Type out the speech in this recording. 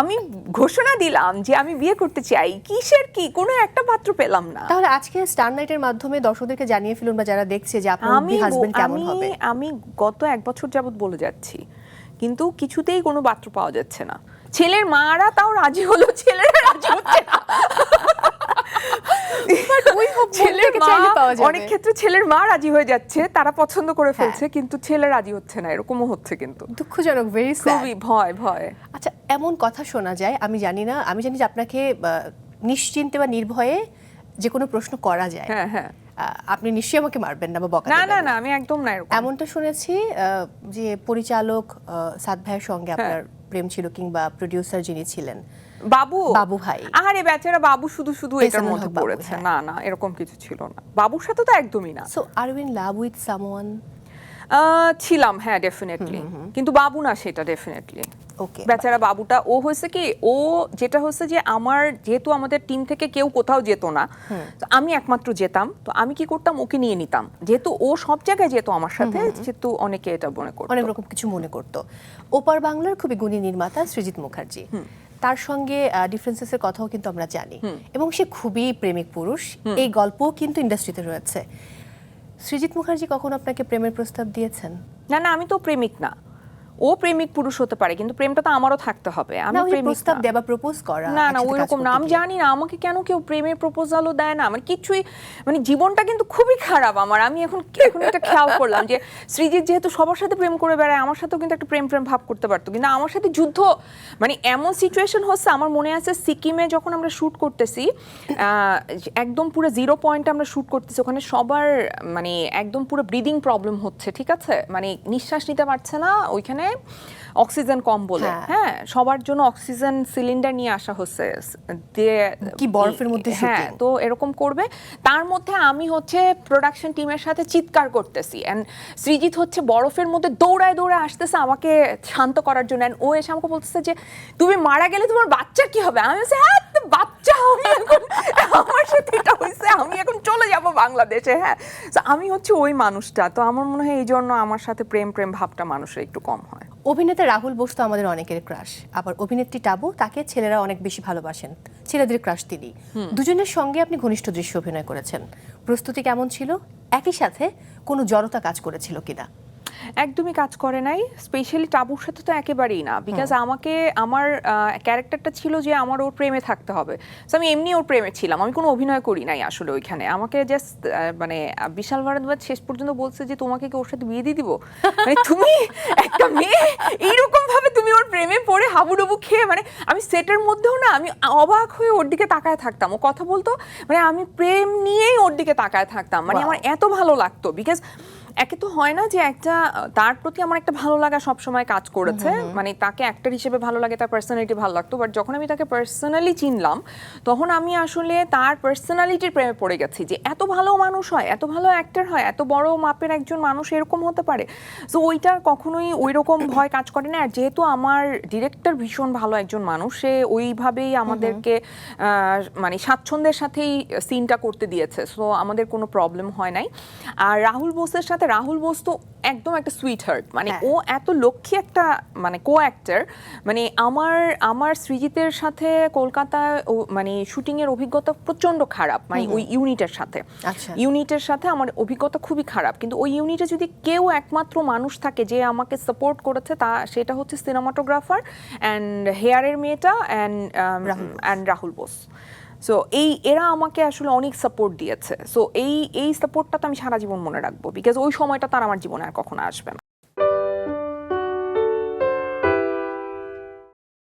আমি ঘোষণা দিলাম যে আমি বিয়ে করতে চাই। কিসের কি? কোনো একটা পাত্র পেলাম না। তাহলে আজকে স্টার নাইটের মাধ্যমে দর্শকদেরকে জানিয়ে ফেলুন বা যারা দেখছে যে আপনার আমি হাজবেন্ড কেমন আমি হবে। আমি গত এক বছর যাবত বলে যাচ্ছি। কিন্তু কিছুতেই কোনো পাত্র পাওয়া যাচ্ছে না। ছেলের মারা তাও রাজি হলো ছেলেরা রাজি হচ্ছে না। ছেলের থেকে চাইলে পাওয়া যাবে। অনেক ক্ষেত্রে ছেলের মা রাজি হয়ে যাচ্ছে তারা পছন্দ করে ফেলছে কিন্তু ছেলে রাজি হচ্ছে না এরকমও হচ্ছে কিন্তু। দুঃখজনক ভেরি খুবই ভয় ভয়। আচ্ছা এমন কথা শোনা যায় আমি জানি না আমি জানি যে আপনাকে নিশ্চিন্তে বা নির্ভয়ে যে কোনো প্রশ্ন করা যায়। হ্যাঁ হ্যাঁ। আপনি নিশ্চয়ই আমাকে মারবেন না বা বকা না না না। আমি একদম না এরকম। এমনটা শুনেছি আহ, যে পরিচালক সাদ ভাইয়ের সঙ্গে হ্যাঁ। আপনার প্রেম ছিল কিংবা প্রডিউসার যিনি ছিলেন বাবু? বাবু ভাই। আরে বেচারা বাবু শুধু শুধু এটার মধ্যে পড়েছে। হ্যাঁ। না না এরকম কিছু ছিল না। বাবুর সাথে তো একদমই না। So are you in love with someone ছিলাম হ্যাঁ ডেফিনেটলি কিন্তু বাবু না সেটা ডেফিনেটলি ওকে বেচারা বাবুটা ও হয়েছে কি ও যেটা হচ্ছে যে আমার যেহেতু আমাদের টিম থেকে কেউ কোথাও যেত না তো আমি একমাত্র যেতাম তো আমি কি করতাম ওকে নিয়ে নিতাম। যেহেতু ও সব জায়গায় যেত আমার সাথে যেহেতু অনেকে এটা মনে করতো। অনেক রকম কিছু মনে করত। ওপার বাংলার খুবই গুণী নির্মাতা সৃজিত মুখার্জি। তার সঙ্গে ডিফারেন্সেস এর কথাও কিন্তু আমরা জানি। এবং সে খুবই প্রেমিক পুরুষ। এই গল্পও কিন্তু ইন্ডাস্ট্রিতে রয়েছে। সৃজিত মুখার্জি কখন আপনাকে প্রেমের প্রস্তাব দিয়েছেন? না না আমি তো প্রেমিক না। ও প্রেমিক পুরুষ হতে পারে কিন্তু প্রেমটা তো আমারও থাকতে হবে। আমি প্রেমিক প্রস্তাব না। দেয়া বা প্রপোজ করা না না একসাথে ওই রকম না। আমি জানি না আমাকে কেন কেউ প্রেমের প্রপোজালও দেয় না। আমার কিছুই মানে জীবনটা কিন্তু খুবই খারাপ আমার। আমি এখন এখন এটা খেয়াল করলাম যে সৃজিৎ যেহেতু সবার সাথে প্রেম করে বেড়ায় আমার সাথেও কিন্তু একটা প্রেম প্রেম ভাব করতে পারতো। কিন্তু আমার সাথে যুদ্ধ মানে এমন সিচুয়েশন হচ্ছে আমার মনে আছে সিকিমে যখন আমরা শুট করতেছি আহ, একদম পুরো জিরো পয়েন্টে আমরা শুট করতেছি ওখানে সবার মানে একদম পুরো ব্রিদিং প্রবলেম হচ্ছে ঠিক আছে? মানে নিঃশ্বাস নিতে পারছে না ওইখানে অক্সিজেন কম বলে। হ্যাঁ। হ্যাঁ সবার জন্য অক্সিজেন সিলিন্ডার নিয়ে আসা হচ্ছে। দিয়ে কি বরফের মধ্যে হ্যাঁ তো এরকম করবে। তার মধ্যে আমি হচ্ছে প্রোডাকশন টিমের সাথে চিৎকার করতেছি। এন্ড সৃজিৎ হচ্ছে বরফের মধ্যে দৌড়ায় দৌড়ায় আসতেছে আমাকে শান্ত করার জন্য। And ও এসে আমাকে বলতেছে যে তুমি মারা গেলে তোমার বাচ্চা কি হবে? আমি বলছি হ্যাঁ বাচ্চা আমি এখন। আমার সাথে এটা হয়েছে। আমি এখন চলে যাব বাংলাদেশে। হ্যাঁ আমি হচ্ছে ওই মানুষটা। তো আমার মনে হয় এই জন্য আমার সাথে প্রেম প্রেম ভাবটা মানুষের একটু কম হয়। অভিনেতা রাহুল বোস তো আমাদের অনেকের ক্রাশ আবার অভিনেত্রী টাবু তাকে ছেলেরা অনেক বেশি ভালোবাসেন। ছেলেদের ক্রাশ তিনি। দুজনের সঙ্গে আপনি ঘনিষ্ঠ দৃশ্য অভিনয় করেছেন। প্রস্তুতি কেমন ছিল? একই সাথে কোনো জড়তা কাজ করেছিল কিনা? একদমই কাজ করে নাই স্পেশালি টাবুর সাথে তো একেবারেই না বিকজ আমাকে আমার ক্যারেক্টারটা ছিল যে আমার ওর প্রেমে থাকতে হবে। তো আমি এমনি ওর প্রেমে ছিলাম আমি কোনো অভিনয় করি নাই আসলে ওইখানে। আমাকে জাস্ট মানে বিশাল ভারদ্বাজ শেষ পর্যন্ত বলছে যে তোমাকে কি ওর সাথে বিয়ে দিয়ে দিব? মানে তুমি একটা মেয়ে এইরকম ভাবে তুমি ওর প্রেমে পড়ে হাবুডুবু খেয়ে মানে আমি সেটের মধ্যেও না আমি অবাক হয়ে ওর দিকে তাকায় থাকতাম। ও কথা বলতো মানে আমি প্রেম নিয়েই ওর দিকে তাকায় থাকতাম। মানে আমার এত ভালো লাগতো বিকজ একে তো হয় না যে একটা তার প্রতি আমার একটা ভালো লাগা সব সময় কাজ করেছে। মানে তাকে অ্যাক্টর হিসেবে ভালো লাগে তার পার্সোনালিটি ভালো লাগতো। বাট যখন আমি তাকে পার্সোনালি চিনলাম তখন আমি আসলে তার পার্সোনালিটির প্রেমে পড়ে গেছি যে এত ভালো মানুষ হয় এত ভালো অ্যাক্টর হয় এত বড় মাপের একজন মানুষ এরকম হতে পারে। তো ওইটা কখনোই ওই রকম ভয় কাজ করে না। আর যেহেতু আমার ডিরেক্টর ভীষণ ভালো একজন মানুষ সে ওইভাবেই আমাদেরকে মানে স্বাচ্ছন্দ্যের সাথেই সিনটা করতে দিয়েছে। সো আমাদের কোনো প্রবলেম হয় নাই। আর রাহুল বোসের সাথে রাহুল বোস তো একদম একটা সুইট হার্ট মানে হ্যাঁ। ও এত লক্ষ্মী একটা মানে কো অ্যাক্টর মানে আমার আমার সৃজিতের সাথে কলকাতায় ও- মানে শুটিংয়ের অভিজ্ঞতা প্রচণ্ড খারাপ মানে ওই ইউনিটের সাথে। আচ্ছা। ইউনিটের সাথে আমার অভিজ্ঞতা খুবই খারাপ কিন্তু ওই ইউনিটে যদি কেউ একমাত্র মানুষ থাকে যে আমাকে সাপোর্ট করেছে তা সেটা হচ্ছে সিনেমাটোগ্রাফার অ্যান্ড হেয়ারের মেয়েটা and and Rahul Bose. So এই, এরা আমাকে আসলে অনেক সাপোর্ট দিয়েছে। সো এই এই সাপোর্টটা তো আমি সারা জীবন মনে রাখব। বিকজ ওই সময়টা তার আমার জীবনে আর কখনো আসবে না।